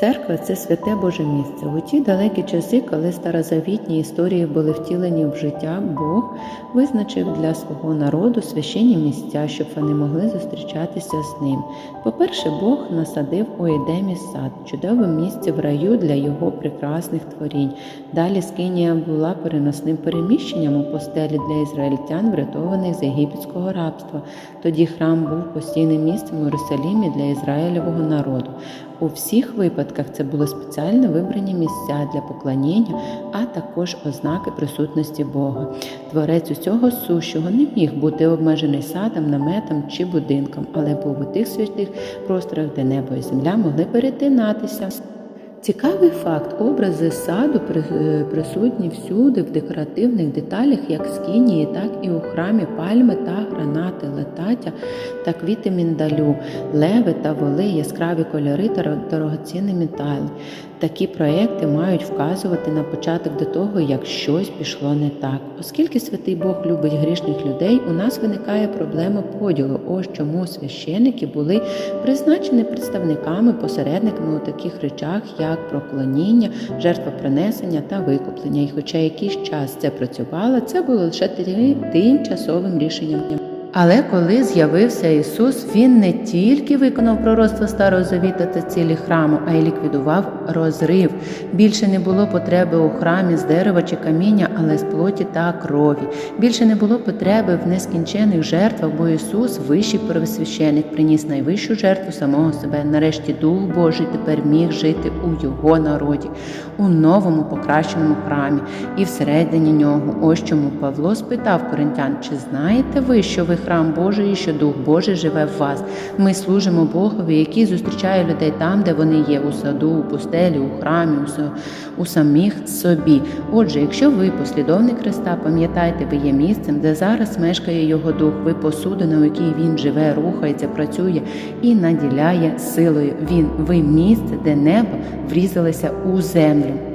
Церква це святе Боже місце. У ті далекі часи, коли старозавітні історії були втілені в життя, Бог визначив для свого народу священні місця, щоб вони могли зустрічатися з ним. По-перше, Бог насадив у Едемі сад, чудове місце в раю для його прекрасних творінь. Далі Скинія була переносним переміщенням у постелі для ізраїльтян, врятованих з єгипетського рабства. Тоді храм був постійним місцем у Єрусалімі для Ізраїлевого народу. У всіх випадках це були спеціально вибрані місця для поклоніння, а також ознаки присутності Бога. Творець усього сущого не міг бути обмежений садом, наметом чи будинком, але був у тих святих просторах, де небо і земля могли перетинатися. Цікавий факт: образи саду е, присутні всюди в декоративних деталях, як в скінії, так і у храмі пальми та гранати, летаття та квіти міндалю, леви та воли, яскраві кольори та ро- дорогоцінні метали. Такі проекти мають вказувати на початок до того, як щось пішло не так. Оскільки святий Бог любить грішних людей, у нас виникає проблема поділу. Ось чому священики були призначені представниками, посередниками у таких речах, як проклоніння, жертвопринесення та викуплення. І хоча якийсь час це працювало, це було лише ти- тимчасовим рішенням. Але коли з'явився Ісус, Він не тільки виконав пророцтво Старого Завіта та цілі храму, а й ліквідував розрив. Більше не було потреби у храмі з дерева чи каміння, але з плоті та крові. Більше не було потреби в нескінчених жертвах, бо Ісус, вищий первосвященик, приніс найвищу жертву самого себе. Нарешті Дух Божий тепер міг жити у його народі, у новому покращеному храмі і всередині нього. Ось чому Павло спитав коринтян, чи знаєте ви, що ви храм Божий, що Дух Божий живе в вас? Ми служимо Богові, який зустрічає людей там, де вони є, у саду, у пустелі, у храмі, у самих собі. Отже, якщо ви послідовник Христа, пам'ятайте, ви є місцем, де зараз мешкає Його Дух, ви посудина, у якій Він живе, рухається, працює і наділяє силою. Він, ви місце, де небо врізалося у землю.